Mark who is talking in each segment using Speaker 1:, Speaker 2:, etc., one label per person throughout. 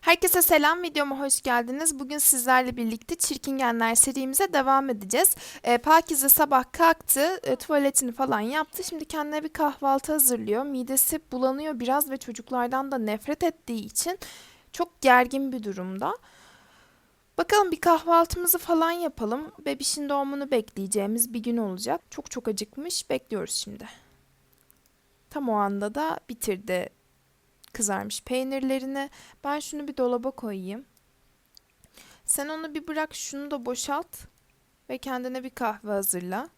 Speaker 1: Herkese selam, videoma hoş geldiniz. Bugün sizlerle birlikte Çirkingenler serimize devam edeceğiz. Ee, Pakize sabah kalktı, e, tuvaletini falan yaptı. Şimdi kendine bir kahvaltı hazırlıyor. Midesi bulanıyor biraz ve çocuklardan da nefret ettiği için çok gergin bir durumda. Bakalım bir kahvaltımızı falan yapalım. Bebişin doğumunu bekleyeceğimiz bir gün olacak. Çok çok acıkmış, bekliyoruz şimdi. Tam o anda da bitirdi kızarmış peynirlerini. Ben şunu bir dolaba koyayım. Sen onu bir bırak, şunu da boşalt ve kendine bir kahve hazırla.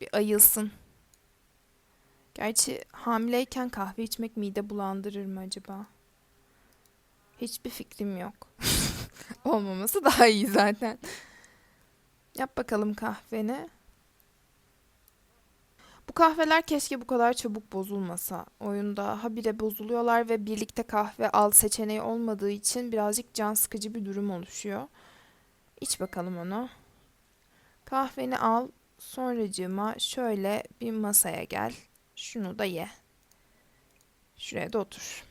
Speaker 1: Bir ayılsın. Gerçi hamileyken kahve içmek mide bulandırır mı acaba? Hiçbir fikrim yok. Olmaması daha iyi zaten. Yap bakalım kahveni. Bu kahveler keşke bu kadar çabuk bozulmasa. Oyunda habire bozuluyorlar ve birlikte kahve al seçeneği olmadığı için birazcık can sıkıcı bir durum oluşuyor. İç bakalım onu. Kahveni al. Sonracığıma şöyle bir masaya gel. Şunu da ye. Şuraya da otur.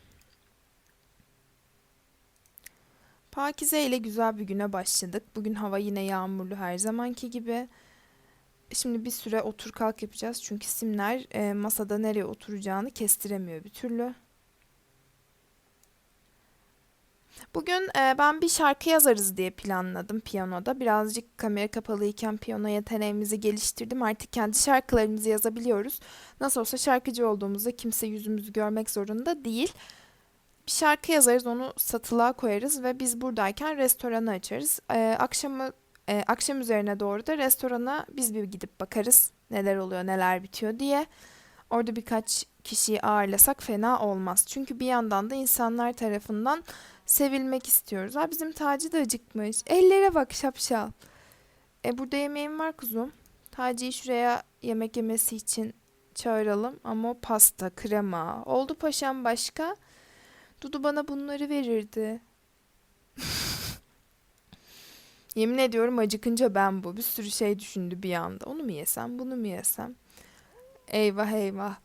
Speaker 1: Pakize ile güzel bir güne başladık. Bugün hava yine yağmurlu her zamanki gibi. Şimdi bir süre otur kalk yapacağız. Çünkü Simler e, masada nereye oturacağını kestiremiyor bir türlü. Bugün e, ben bir şarkı yazarız diye planladım piyanoda. Birazcık kamera kapalıyken piyano yeteneğimizi geliştirdim. Artık kendi şarkılarımızı yazabiliyoruz. Nasıl olsa şarkıcı olduğumuzda kimse yüzümüzü görmek zorunda değil. Bir şarkı yazarız, onu satılığa koyarız ve biz buradayken restoranı açarız. E, akşamı e, akşam üzerine doğru da restorana biz bir gidip bakarız neler oluyor neler bitiyor diye. Orada birkaç kişiyi ağırlasak fena olmaz. Çünkü bir yandan da insanlar tarafından sevilmek istiyoruz. Ha bizim Taci da acıkmış. Ellere bak şapşal. E burada yemeğim var kuzum. Taci'yi şuraya yemek yemesi için çağıralım. Ama o pasta, krema. Oldu paşam başka. Dudu bana bunları verirdi. Yemin ediyorum acıkınca ben bu. Bir sürü şey düşündü bir anda. Onu mu yesem, bunu mu yesem? Eyvah eyvah.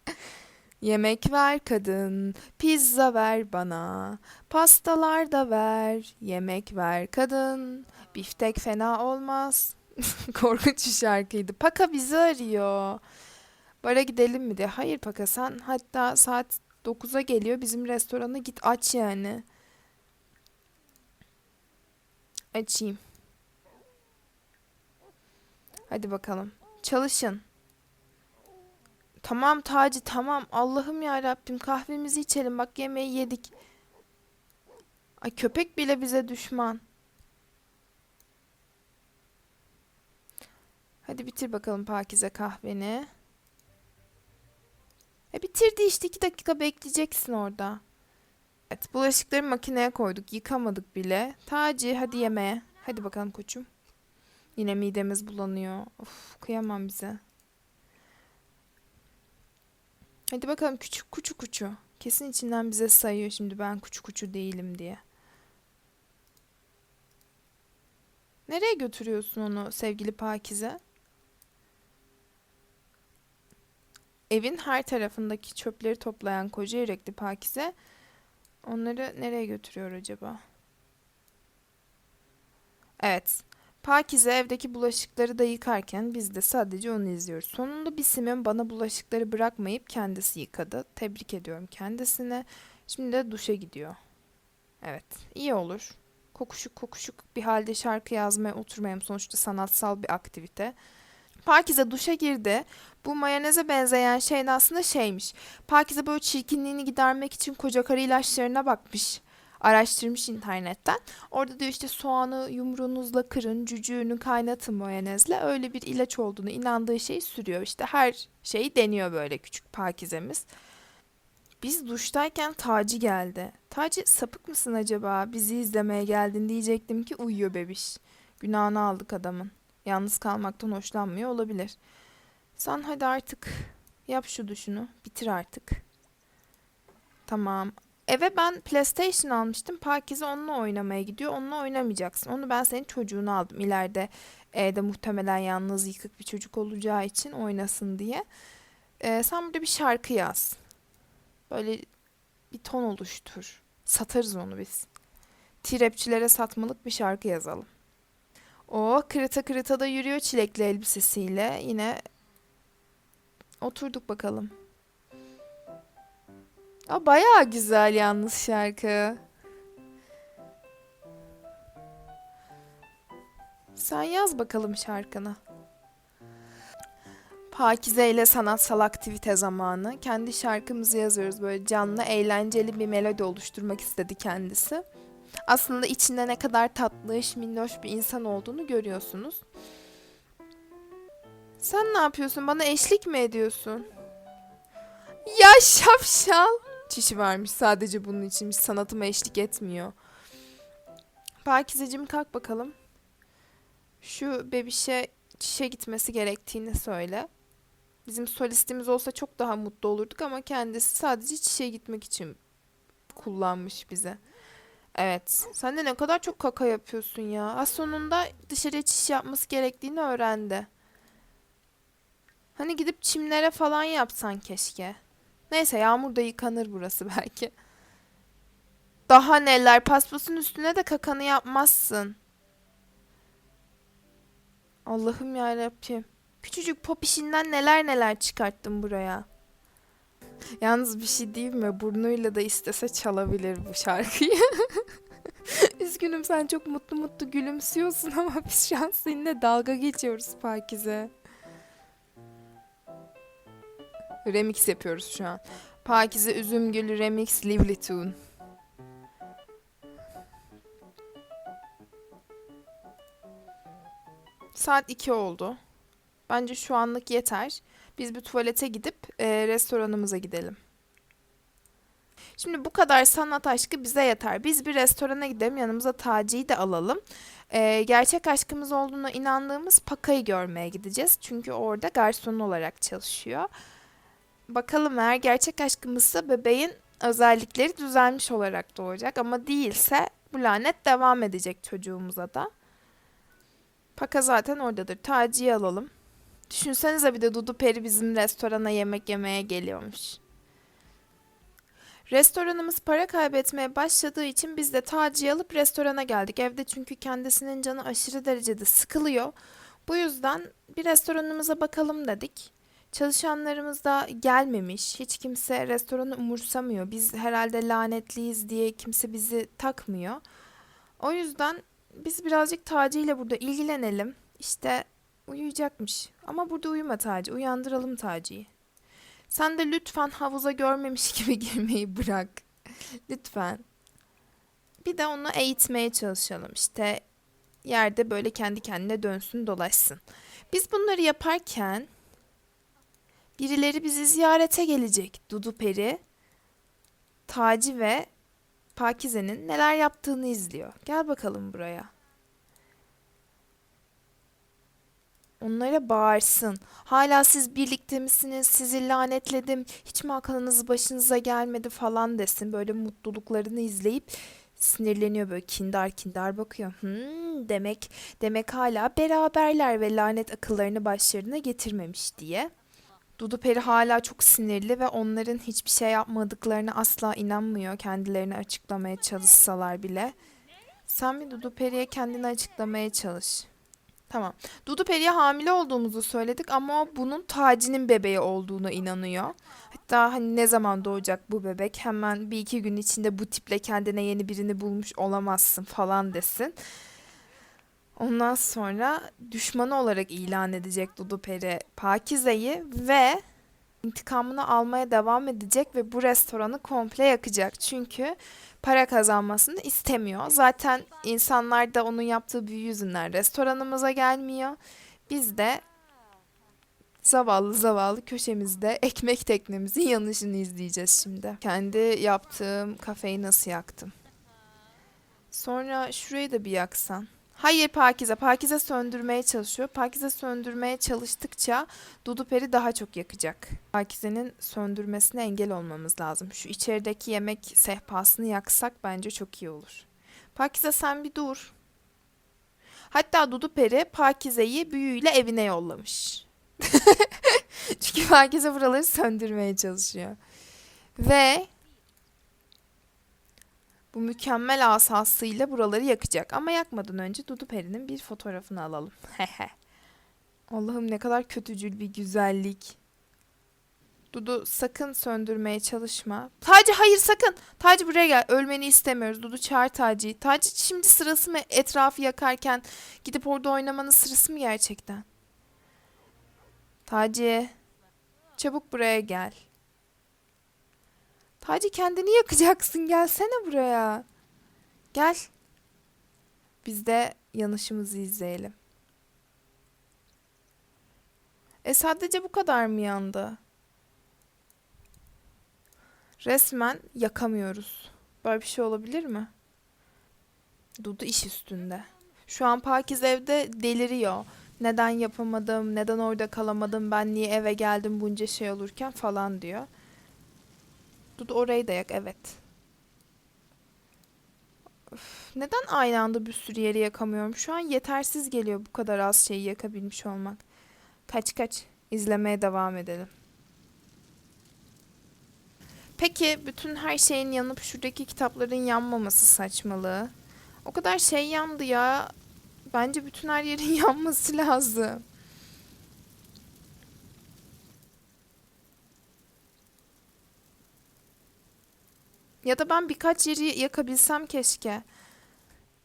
Speaker 1: Yemek ver kadın, pizza ver bana, pastalar da ver, yemek ver kadın, biftek fena olmaz. Korkunç bir şarkıydı. Paka bizi arıyor. Bara gidelim mi diye. Hayır Paka sen hatta saat 9'a geliyor bizim restorana git aç yani. Açayım. Hadi bakalım. Çalışın. Tamam Taci tamam. Allah'ım ya Rabbim kahvemizi içelim. Bak yemeği yedik. Ay köpek bile bize düşman. Hadi bitir bakalım Pakize kahveni. E bitirdi işte iki dakika bekleyeceksin orada. Evet, bulaşıkları makineye koyduk. Yıkamadık bile. Taci hadi yemeğe. Hadi bakalım koçum. Yine midemiz bulanıyor. Of, kıyamam bize. Hadi bakalım küçük kuçu kuçu. Kesin içinden bize sayıyor şimdi ben kuçu kuçu değilim diye. Nereye götürüyorsun onu sevgili Pakize? Evin her tarafındaki çöpleri toplayan koca yürekli Pakize Onları nereye götürüyor acaba? Evet. Pakize evdeki bulaşıkları da yıkarken biz de sadece onu izliyoruz. Sonunda Bisim'in bana bulaşıkları bırakmayıp kendisi yıkadı. Tebrik ediyorum kendisine. Şimdi de duşa gidiyor. Evet, iyi olur. Kokuşuk kokuşuk bir halde şarkı yazmaya oturmayayım. Sonuçta sanatsal bir aktivite. Pakize duşa girdi. Bu mayoneze benzeyen şey de aslında şeymiş. Pakize böyle çirkinliğini gidermek için koca karı ilaçlarına bakmış. Araştırmış internetten. Orada diyor işte soğanı yumruğunuzla kırın, cücüğünü kaynatın mayonezle. Öyle bir ilaç olduğunu inandığı şeyi sürüyor. İşte her şeyi deniyor böyle küçük Pakizemiz. Biz duştayken Taci geldi. Taci sapık mısın acaba? Bizi izlemeye geldin diyecektim ki uyuyor bebiş. Günahını aldık adamın. Yalnız kalmaktan hoşlanmıyor olabilir. Sen hadi artık yap şu duşunu. Bitir artık. Tamam. Eve ben PlayStation almıştım. Pakize onunla oynamaya gidiyor. Onunla oynamayacaksın. Onu ben senin çocuğunu aldım. İleride evde muhtemelen yalnız yıkık bir çocuk olacağı için oynasın diye. Ee, sen burada bir şarkı yaz. Böyle bir ton oluştur. Satarız onu biz. T-rapçilere satmalık bir şarkı yazalım. O kırıta kırıta da yürüyor çilekli elbisesiyle. Yine oturduk bakalım. Aa, bayağı güzel yalnız şarkı. Sen yaz bakalım şarkını. Pakize ile sanatsal aktivite zamanı. Kendi şarkımızı yazıyoruz. Böyle canlı, eğlenceli bir melodi oluşturmak istedi kendisi. Aslında içinde ne kadar tatlış, minnoş bir insan olduğunu görüyorsunuz. Sen ne yapıyorsun? Bana eşlik mi ediyorsun? Ya şapşal. Çişi varmış sadece bunun için. Sanatıma eşlik etmiyor. Pakizeciğim kalk bakalım. Şu bebişe çişe gitmesi gerektiğini söyle. Bizim solistimiz olsa çok daha mutlu olurduk ama kendisi sadece çişe gitmek için kullanmış bize. Evet. Sen de ne kadar çok kaka yapıyorsun ya. Az sonunda dışarıya çiş yapması gerektiğini öğrendi. Hani gidip çimlere falan yapsan keşke. Neyse yağmurda yıkanır burası belki. Daha neler paspasın üstüne de kakanı yapmazsın. Allah'ım ya Rabbim. Küçücük pop işinden neler neler çıkarttım buraya. Yalnız bir şey diyeyim mi? Burnuyla da istese çalabilir bu şarkıyı. Üzgünüm sen çok mutlu mutlu gülümsüyorsun ama biz şu an seninle dalga geçiyoruz Pakize. Remix yapıyoruz şu an. Pakize Üzümgül Remix Lively Tune. Saat 2 oldu. Bence şu anlık yeter. Biz bir tuvalete gidip e, restoranımıza gidelim. Şimdi bu kadar sanat aşkı bize yeter. Biz bir restorana gidelim, yanımıza Taci'yi de alalım. E, gerçek aşkımız olduğuna inandığımız Paka'yı görmeye gideceğiz. Çünkü orada garson olarak çalışıyor. Bakalım eğer gerçek aşkımızsa bebeğin özellikleri düzelmiş olarak doğacak. Ama değilse bu lanet devam edecek çocuğumuza da. Paka zaten oradadır. Taci'yi alalım. Düşünsenize bir de Dudu Peri bizim restorana yemek yemeye geliyormuş. Restoranımız para kaybetmeye başladığı için biz de Taci'yi alıp restorana geldik. Evde çünkü kendisinin canı aşırı derecede sıkılıyor. Bu yüzden bir restoranımıza bakalım dedik. Çalışanlarımız da gelmemiş. Hiç kimse restoranı umursamıyor. Biz herhalde lanetliyiz diye kimse bizi takmıyor. O yüzden biz birazcık Taci ile burada ilgilenelim. İşte uyuyacakmış. Ama burada uyuma Taci. Uyandıralım Taci'yi. Sen de lütfen havuza görmemiş gibi girmeyi bırak. lütfen. Bir de onu eğitmeye çalışalım. İşte yerde böyle kendi kendine dönsün dolaşsın. Biz bunları yaparken birileri bizi ziyarete gelecek. Dudu Peri, Taci ve Pakize'nin neler yaptığını izliyor. Gel bakalım buraya. Onlara bağırsın. Hala siz birlikte misiniz? Sizi lanetledim. Hiç mi aklınız başınıza gelmedi falan desin. Böyle mutluluklarını izleyip sinirleniyor böyle kindar kindar bakıyor. Hmm, demek demek hala beraberler ve lanet akıllarını başlarına getirmemiş diye. Dudu Peri hala çok sinirli ve onların hiçbir şey yapmadıklarına asla inanmıyor kendilerini açıklamaya çalışsalar bile. Sen bir Dudu Peri'ye kendini açıklamaya çalış. Tamam. Dudu Peri'ye hamile olduğumuzu söyledik ama bunun Taci'nin bebeği olduğuna inanıyor. Hatta hani ne zaman doğacak bu bebek hemen bir iki gün içinde bu tiple kendine yeni birini bulmuş olamazsın falan desin. Ondan sonra düşmanı olarak ilan edecek Dudu Peri Pakize'yi ve intikamını almaya devam edecek ve bu restoranı komple yakacak. Çünkü para kazanmasını istemiyor. Zaten insanlar da onun yaptığı büyü yüzünden restoranımıza gelmiyor. Biz de zavallı zavallı köşemizde ekmek teknemizin yanışını izleyeceğiz şimdi. Kendi yaptığım kafeyi nasıl yaktım. Sonra şurayı da bir yaksan. Hayır Pakize. Pakize söndürmeye çalışıyor. Pakize söndürmeye çalıştıkça Dudu Peri daha çok yakacak. Pakize'nin söndürmesine engel olmamız lazım. Şu içerideki yemek sehpasını yaksak bence çok iyi olur. Pakize sen bir dur. Hatta Dudu Peri Pakize'yi büyüyle evine yollamış. Çünkü Pakize buraları söndürmeye çalışıyor. Ve Bu mükemmel asasıyla buraları yakacak. Ama yakmadan önce Dudu Peri'nin bir fotoğrafını alalım. Allah'ım ne kadar kötücül bir güzellik. Dudu sakın söndürmeye çalışma. Taci hayır sakın. Taci buraya gel. Ölmeni istemiyoruz. Dudu çağır Taci'yi. Taci şimdi sırası mı etrafı yakarken gidip orada oynamanın sırası mı gerçekten? Taci. Çabuk buraya gel. Taci kendini yakacaksın. Gelsene buraya. Gel. Biz de yanışımızı izleyelim. E sadece bu kadar mı yandı? Resmen yakamıyoruz. Böyle bir şey olabilir mi? Dudu iş üstünde. Şu an Pakiz evde deliriyor. Neden yapamadım, neden orada kalamadım, ben niye eve geldim bunca şey olurken falan diyor. Dudu orayı da yak, evet. Üf, neden aynı anda bir sürü yeri yakamıyorum? Şu an yetersiz geliyor bu kadar az şeyi yakabilmiş olmak. Kaç kaç. İzlemeye devam edelim. Peki bütün her şeyin yanıp şuradaki kitapların yanmaması saçmalığı. O kadar şey yandı ya. Bence bütün her yerin yanması lazım. Ya da ben birkaç yeri yakabilsem keşke.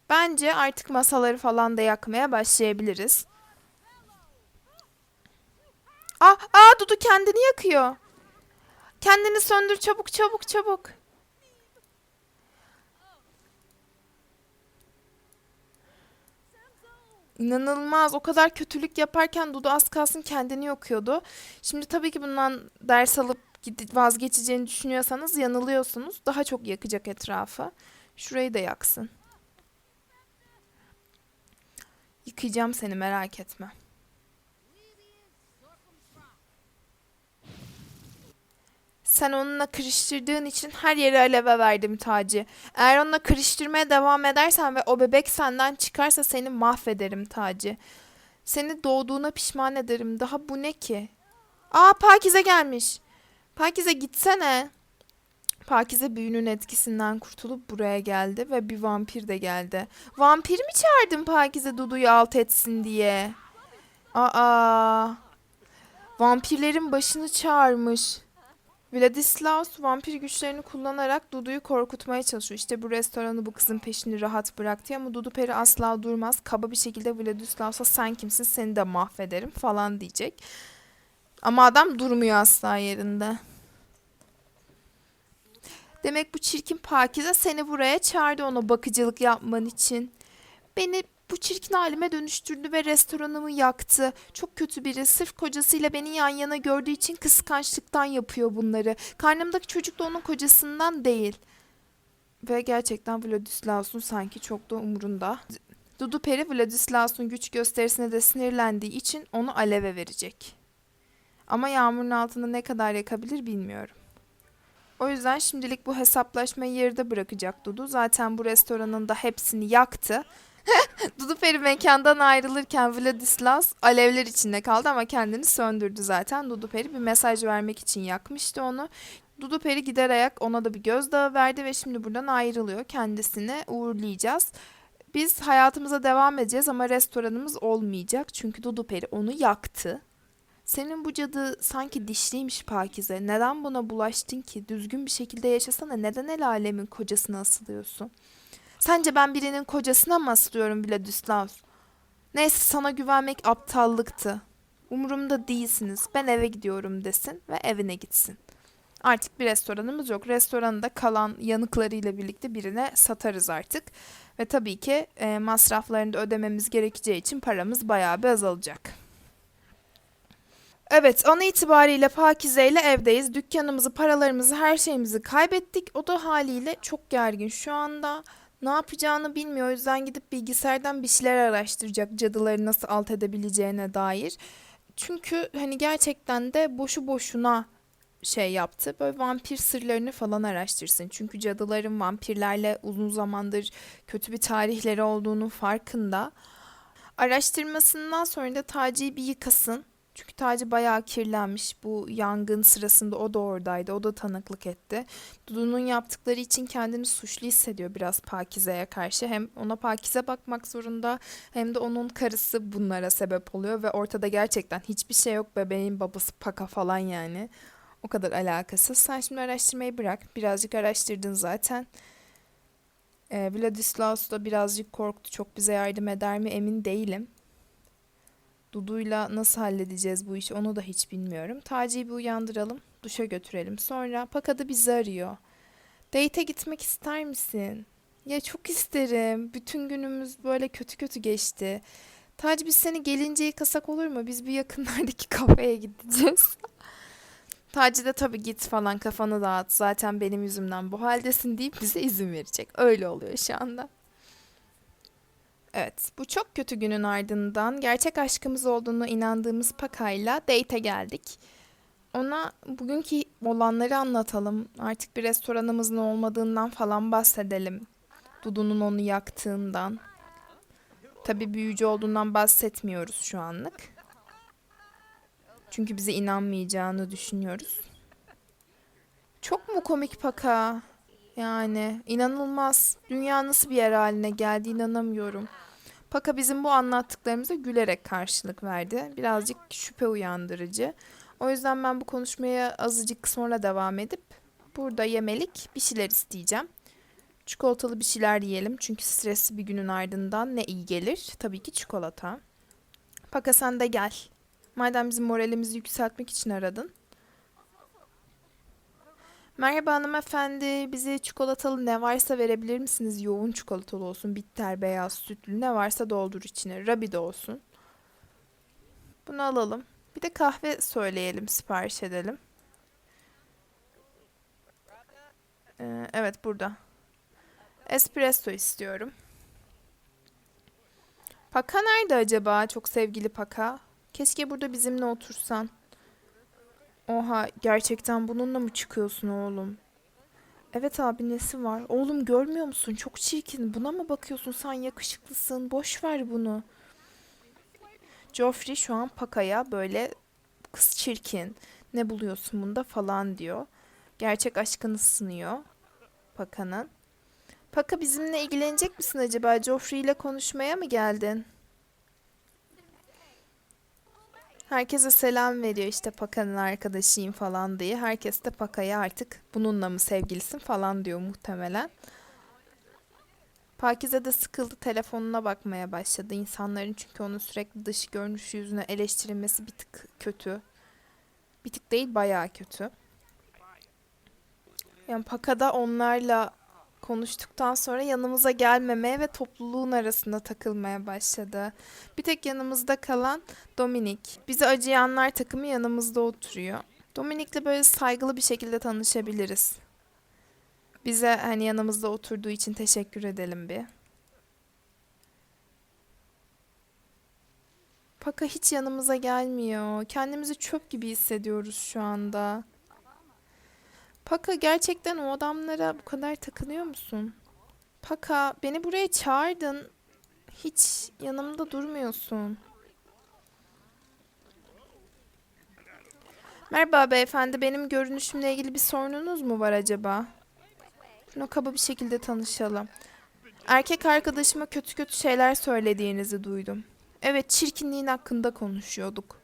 Speaker 1: Bence artık masaları falan da yakmaya başlayabiliriz. Aa, aa Dudu kendini yakıyor. Kendini söndür çabuk çabuk çabuk. İnanılmaz. O kadar kötülük yaparken Dudu az kalsın kendini yakıyordu. Şimdi tabii ki bundan ders alıp vazgeçeceğini düşünüyorsanız yanılıyorsunuz. Daha çok yakacak etrafı. Şurayı da yaksın. Yıkayacağım seni merak etme. Sen onunla kırıştırdığın için her yeri aleve verdim Taci. Eğer onunla kırıştırmaya devam edersen ve o bebek senden çıkarsa seni mahvederim Taci. Seni doğduğuna pişman ederim. Daha bu ne ki? Aa Pakize gelmiş. Pakize gitsene. Pakize büyünün etkisinden kurtulup buraya geldi ve bir vampir de geldi. Vampir mi çağırdın Pakize Dudu'yu alt etsin diye? Aa, vampirlerin başını çağırmış. Vladislaus vampir güçlerini kullanarak Dudu'yu korkutmaya çalışıyor. İşte bu restoranı bu kızın peşini rahat bırak diye ama Dudu Peri asla durmaz. Kaba bir şekilde Vladislaus'a sen kimsin seni de mahvederim falan diyecek. Ama adam durmuyor asla yerinde. Demek bu çirkin Pakize seni buraya çağırdı ona bakıcılık yapman için. Beni bu çirkin halime dönüştürdü ve restoranımı yaktı. Çok kötü biri. Sırf kocasıyla beni yan yana gördüğü için kıskançlıktan yapıyor bunları. Karnımdaki çocuk da onun kocasından değil. Ve gerçekten Vladislaus'un sanki çok da umurunda. Dudu Peri Vladislaus'un güç gösterisine de sinirlendiği için onu aleve verecek. Ama yağmurun altında ne kadar yakabilir bilmiyorum. O yüzden şimdilik bu hesaplaşmayı yarıda bırakacak Dudu. Zaten bu restoranın da hepsini yaktı. Dudu Peri mekandan ayrılırken Vladislaus alevler içinde kaldı ama kendini söndürdü zaten. Dudu Peri bir mesaj vermek için yakmıştı onu. Dudu Peri gider ayak ona da bir gözdağı verdi ve şimdi buradan ayrılıyor. Kendisini uğurlayacağız. Biz hayatımıza devam edeceğiz ama restoranımız olmayacak. Çünkü Dudu Peri onu yaktı. Senin bu cadı sanki dişliymiş Pakize. Neden buna bulaştın ki? Düzgün bir şekilde yaşasana. Neden el alemin kocasına asılıyorsun? Sence ben birinin kocasına mı asılıyorum Vladislaus? Neyse sana güvenmek aptallıktı. Umurumda değilsiniz. Ben eve gidiyorum desin ve evine gitsin. Artık bir restoranımız yok. Restoranı da kalan yanıklarıyla birlikte birine satarız artık. Ve tabii ki e, masraflarını da ödememiz gerekeceği için paramız bayağı bir azalacak. Evet, an itibariyle Pakize ile evdeyiz. Dükkanımızı, paralarımızı, her şeyimizi kaybettik. O da haliyle çok gergin. Şu anda ne yapacağını bilmiyor. O yüzden gidip bilgisayardan bir şeyler araştıracak cadıları nasıl alt edebileceğine dair. Çünkü hani gerçekten de boşu boşuna şey yaptı. Böyle vampir sırlarını falan araştırsın. Çünkü cadıların vampirlerle uzun zamandır kötü bir tarihleri olduğunun farkında. Araştırmasından sonra da Taci'yi bir yıkasın. Çünkü Taci bayağı kirlenmiş. Bu yangın sırasında o da oradaydı. O da tanıklık etti. Dudu'nun yaptıkları için kendini suçlu hissediyor biraz Pakize'ye karşı. Hem ona Pakize bakmak zorunda hem de onun karısı bunlara sebep oluyor ve ortada gerçekten hiçbir şey yok. Bebeğin babası Paka falan yani. O kadar alakasız. Sen şimdi araştırmayı bırak. Birazcık araştırdın zaten. Ee, Vladislaus da birazcık korktu. Çok bize yardım eder mi emin değilim. Dudu'yla nasıl halledeceğiz bu işi onu da hiç bilmiyorum. Taci'yi bir uyandıralım, duşa götürelim. Sonra Paka da bizi arıyor. Date'e gitmek ister misin? Ya çok isterim. Bütün günümüz böyle kötü kötü geçti. Taci biz seni gelince yıkasak olur mu? Biz bir yakınlardaki kafeye gideceğiz. Taci de tabii git falan kafanı dağıt. Zaten benim yüzümden bu haldesin deyip bize izin verecek. Öyle oluyor şu anda. Evet, bu çok kötü günün ardından gerçek aşkımız olduğunu inandığımız Paka'yla date'e geldik. Ona bugünkü olanları anlatalım. Artık bir restoranımızın olmadığından falan bahsedelim. Dudu'nun onu yaktığından. Tabii büyücü olduğundan bahsetmiyoruz şu anlık. Çünkü bize inanmayacağını düşünüyoruz. Çok mu komik Paka? Yani inanılmaz. Dünya nasıl bir yer haline geldi inanamıyorum. Paka bizim bu anlattıklarımıza gülerek karşılık verdi. Birazcık şüphe uyandırıcı. O yüzden ben bu konuşmaya azıcık sonra devam edip burada yemelik bir şeyler isteyeceğim. Çikolatalı bir şeyler yiyelim çünkü stresli bir günün ardından ne iyi gelir? Tabii ki çikolata. Paka sen de gel. Madem bizim moralimizi yükseltmek için aradın. Merhaba hanımefendi. Bize çikolatalı ne varsa verebilir misiniz? Yoğun çikolatalı olsun. Bitter, beyaz, sütlü ne varsa doldur içine. Rabi de olsun. Bunu alalım. Bir de kahve söyleyelim, sipariş edelim. Ee, evet burada. Espresso istiyorum. Paka nerede acaba? Çok sevgili Paka. Keşke burada bizimle otursan. Oha gerçekten bununla mı çıkıyorsun oğlum? Evet abi nesi var? Oğlum görmüyor musun? Çok çirkin. Buna mı bakıyorsun? Sen yakışıklısın. Boş ver bunu. Joffrey şu an Paka'ya böyle kız çirkin. Ne buluyorsun bunda falan diyor. Gerçek aşkını sınıyor Paka'nın. Paka bizimle ilgilenecek misin acaba? Joffrey ile konuşmaya mı geldin? Herkese selam veriyor işte Paka'nın arkadaşıyım falan diye. Herkes de Paka'ya artık bununla mı sevgilisin falan diyor muhtemelen. Pakize de sıkıldı telefonuna bakmaya başladı. İnsanların çünkü onun sürekli dış görünüşü yüzüne eleştirilmesi bir tık kötü. Bir tık değil bayağı kötü. Yani Paka'da onlarla konuştuktan sonra yanımıza gelmemeye ve topluluğun arasında takılmaya başladı. Bir tek yanımızda kalan Dominik. Bizi acıyanlar takımı yanımızda oturuyor. Dominik'le böyle saygılı bir şekilde tanışabiliriz. Bize hani yanımızda oturduğu için teşekkür edelim bir. Paka hiç yanımıza gelmiyor. Kendimizi çöp gibi hissediyoruz şu anda. Paka gerçekten o adamlara bu kadar takılıyor musun? Paka beni buraya çağırdın. Hiç yanımda durmuyorsun. Merhaba beyefendi. Benim görünüşümle ilgili bir sorununuz mu var acaba? Şunu kaba bir şekilde tanışalım. Erkek arkadaşıma kötü kötü şeyler söylediğinizi duydum. Evet, çirkinliğin hakkında konuşuyorduk.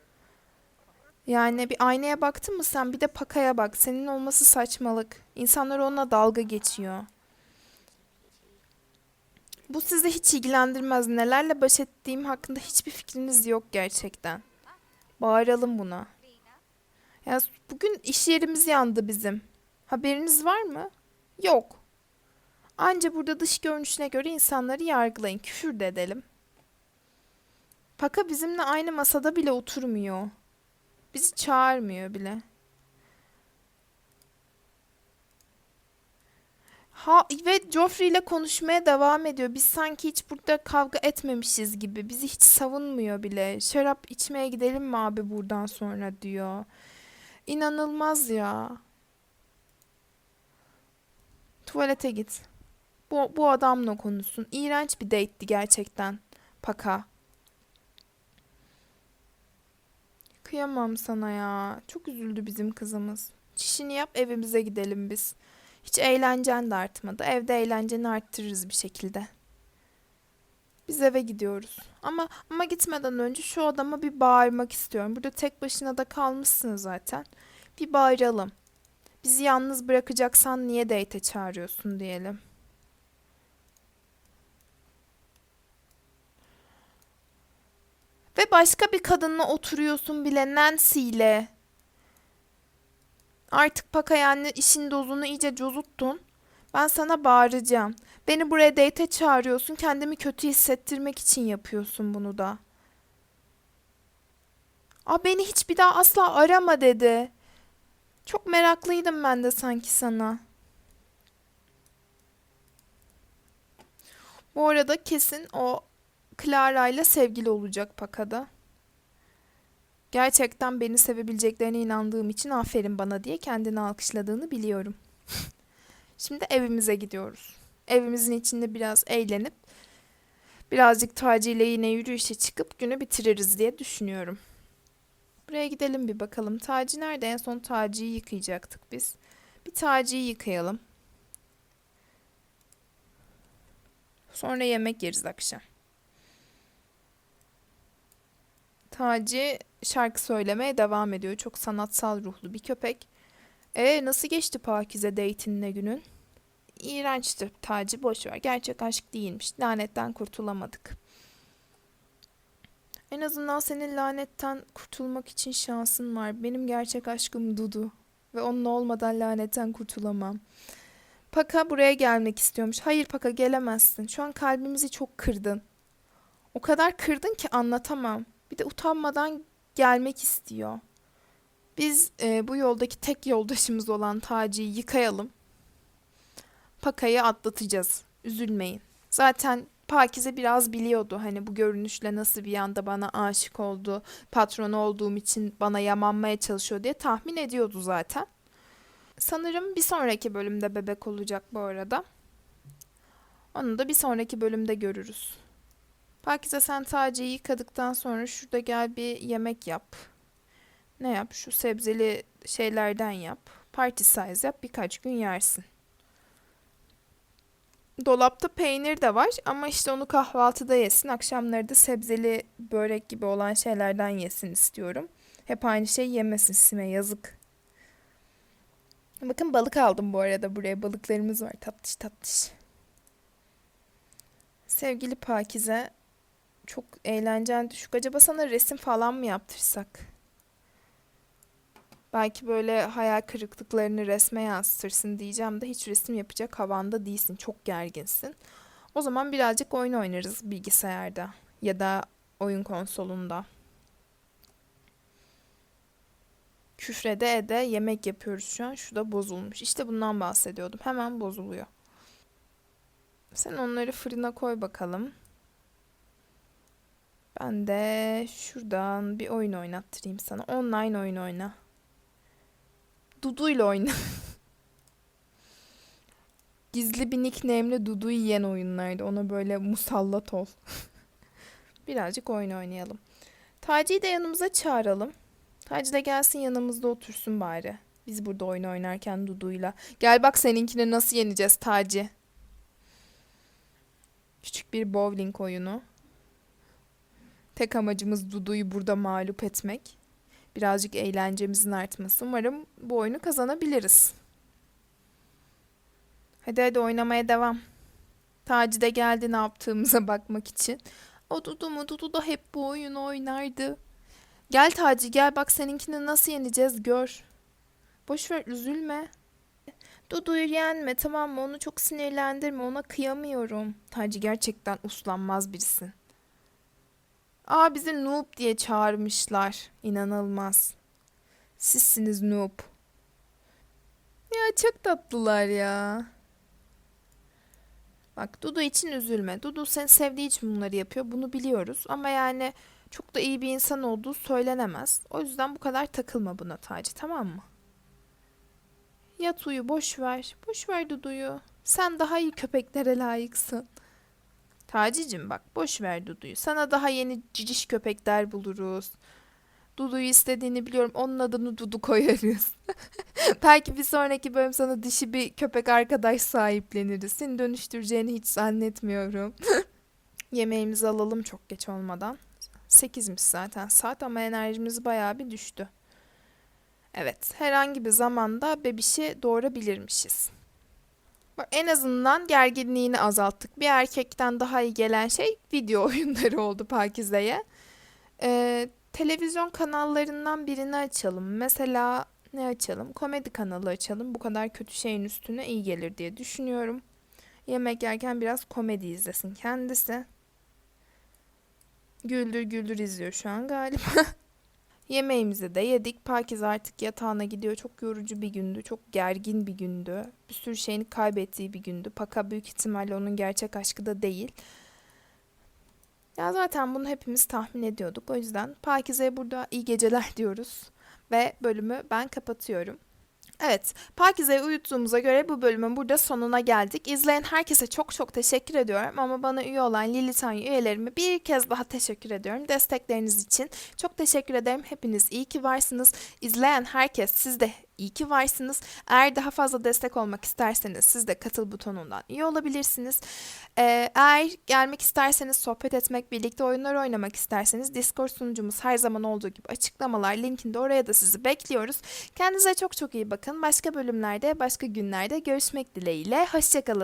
Speaker 1: Yani bir aynaya baktın mı sen? Bir de Paka'ya bak. Senin olması saçmalık. İnsanlar onunla dalga geçiyor. Bu sizi hiç ilgilendirmez. Nelerle baş ettiğim hakkında hiçbir fikriniz yok gerçekten. Bağıralım buna. Ya bugün iş yerimiz yandı bizim. Haberiniz var mı? Yok. Anca burada dış görünüşüne göre insanları yargılayın. Küfür de edelim. Paka bizimle aynı masada bile oturmuyor. Bizi çağırmıyor bile. Ha ve Joffrey ile konuşmaya devam ediyor. Biz sanki hiç burada kavga etmemişiz gibi. Bizi hiç savunmuyor bile. Şarap içmeye gidelim mi abi buradan sonra diyor. İnanılmaz ya. Tuvalete git. Bu, bu adamla konuşsun. İğrenç bir date'ti gerçekten. Paka. Kıyamam sana ya. Çok üzüldü bizim kızımız. Çişini yap evimize gidelim biz. Hiç eğlencen de artmadı. Evde eğlenceni arttırırız bir şekilde. Biz eve gidiyoruz. Ama ama gitmeden önce şu adama bir bağırmak istiyorum. Burada tek başına da kalmışsın zaten. Bir bağıralım. Bizi yalnız bırakacaksan niye date çağırıyorsun diyelim. Ve başka bir kadınla oturuyorsun bile Nancy ile. Artık Paka yani işin dozunu iyice cozuttun. Ben sana bağıracağım. Beni buraya date çağırıyorsun. Kendimi kötü hissettirmek için yapıyorsun bunu da. Aa beni hiç bir daha asla arama dedi. Çok meraklıydım ben de sanki sana. Bu arada kesin o Clara ile sevgili olacak Paka'da. Gerçekten beni sevebileceklerine inandığım için aferin bana diye kendini alkışladığını biliyorum. Şimdi evimize gidiyoruz. Evimizin içinde biraz eğlenip birazcık Taci ile yine yürüyüşe çıkıp günü bitiririz diye düşünüyorum. Buraya gidelim bir bakalım. Taci nerede? En son Taci'yi yıkayacaktık biz. Bir Taci'yi yıkayalım. Sonra yemek yeriz akşam. Taci şarkı söylemeye devam ediyor. Çok sanatsal ruhlu bir köpek. E nasıl geçti Pakize date'inle günün? İğrençti Taci boş ver. Gerçek aşk değilmiş. Lanetten kurtulamadık. En azından senin lanetten kurtulmak için şansın var. Benim gerçek aşkım Dudu. Ve onunla olmadan lanetten kurtulamam. Paka buraya gelmek istiyormuş. Hayır Paka gelemezsin. Şu an kalbimizi çok kırdın. O kadar kırdın ki anlatamam. Bir de utanmadan gelmek istiyor. Biz e, bu yoldaki tek yoldaşımız olan Taci'yi yıkayalım. Paka'yı atlatacağız. Üzülmeyin. Zaten Pakize biraz biliyordu hani bu görünüşle nasıl bir anda bana aşık oldu, patron olduğum için bana yamanmaya çalışıyor diye tahmin ediyordu zaten. Sanırım bir sonraki bölümde bebek olacak bu arada. Onu da bir sonraki bölümde görürüz. Pakize sen Taci'yi yıkadıktan sonra şurada gel bir yemek yap. Ne yap? Şu sebzeli şeylerden yap. Party size yap. Birkaç gün yersin. Dolapta peynir de var ama işte onu kahvaltıda yesin. Akşamları da sebzeli börek gibi olan şeylerden yesin istiyorum. Hep aynı şey yemesin Sime yazık. Bakın balık aldım bu arada buraya. Balıklarımız var tatlış tatlış. Sevgili Pakize çok eğlencen düşük. Acaba sana resim falan mı yaptırsak? Belki böyle hayal kırıklıklarını resme yansıtırsın diyeceğim de hiç resim yapacak havanda değilsin. Çok gerginsin. O zaman birazcık oyun oynarız bilgisayarda ya da oyun konsolunda. Küfrede ede yemek yapıyoruz şu an. Şu da bozulmuş. İşte bundan bahsediyordum. Hemen bozuluyor. Sen onları fırına koy bakalım. Ben de şuradan bir oyun oynattırayım sana. Online oyun oyna. Dudu'yla oyna. Gizli bir nickname'le Dudu yiyen oyunlardı. Ona böyle musallat ol. Birazcık oyun oynayalım. Taci'yi de yanımıza çağıralım. Taci de gelsin yanımızda otursun bari. Biz burada oyun oynarken Dudu'yla. Gel bak seninkini nasıl yeneceğiz Taci. Küçük bir bowling oyunu. Tek amacımız Dudu'yu burada mağlup etmek. Birazcık eğlencemizin artması. Umarım bu oyunu kazanabiliriz. Hadi hadi oynamaya devam. Taci de geldi ne yaptığımıza bakmak için. O Dudu mu? Dudu da hep bu oyunu oynardı. Gel Taci gel bak seninkini nasıl yeneceğiz gör. Boş ver üzülme. Dudu'yu yenme tamam mı? Onu çok sinirlendirme. Ona kıyamıyorum. Taci gerçekten uslanmaz birisin. Aa bizi noob diye çağırmışlar. İnanılmaz. Sizsiniz noob. Ya çok tatlılar ya. Bak Dudu için üzülme. Dudu seni sevdiği için bunları yapıyor. Bunu biliyoruz. Ama yani çok da iyi bir insan olduğu söylenemez. O yüzden bu kadar takılma buna Taci tamam mı? Yat uyu boş ver. Boş ver Dudu'yu. Sen daha iyi köpeklere layıksın. Tacicim bak boş ver Dudu'yu. Sana daha yeni ciciş köpekler buluruz. Dudu'yu istediğini biliyorum. Onun adını Dudu koyarız. Belki bir sonraki bölüm sana dişi bir köpek arkadaş sahipleniriz. Seni dönüştüreceğini hiç zannetmiyorum. Yemeğimizi alalım çok geç olmadan. 8'miş zaten saat ama enerjimiz bayağı bir düştü. Evet, herhangi bir zamanda bebişi doğurabilirmişiz. En azından gerginliğini azalttık. Bir erkekten daha iyi gelen şey video oyunları oldu Pakize'ye. Ee, televizyon kanallarından birini açalım. Mesela ne açalım? Komedi kanalı açalım. Bu kadar kötü şeyin üstüne iyi gelir diye düşünüyorum. Yemek yerken biraz komedi izlesin kendisi. Güldür güldür izliyor şu an galiba. Yemeğimizi de yedik. Pakiz artık yatağına gidiyor. Çok yorucu bir gündü. Çok gergin bir gündü. Bir sürü şeyini kaybettiği bir gündü. Paka büyük ihtimalle onun gerçek aşkı da değil. Ya zaten bunu hepimiz tahmin ediyorduk. O yüzden Pakize'ye burada iyi geceler diyoruz. Ve bölümü ben kapatıyorum. Evet, Pakize'yi uyuttuğumuza göre bu bölümün burada sonuna geldik. İzleyen herkese çok çok teşekkür ediyorum ama bana üye olan Lilitan üyelerime bir kez daha teşekkür ediyorum destekleriniz için. Çok teşekkür ederim. Hepiniz iyi ki varsınız. İzleyen herkes siz de iyi ki varsınız. Eğer daha fazla destek olmak isterseniz siz de katıl butonundan üye olabilirsiniz. Ee, eğer gelmek isterseniz sohbet etmek, birlikte oyunlar oynamak isterseniz Discord sunucumuz her zaman olduğu gibi açıklamalar linkinde oraya da sizi bekliyoruz. Kendinize çok çok iyi bakın. Başka bölümlerde, başka günlerde görüşmek dileğiyle. Hoşçakalın.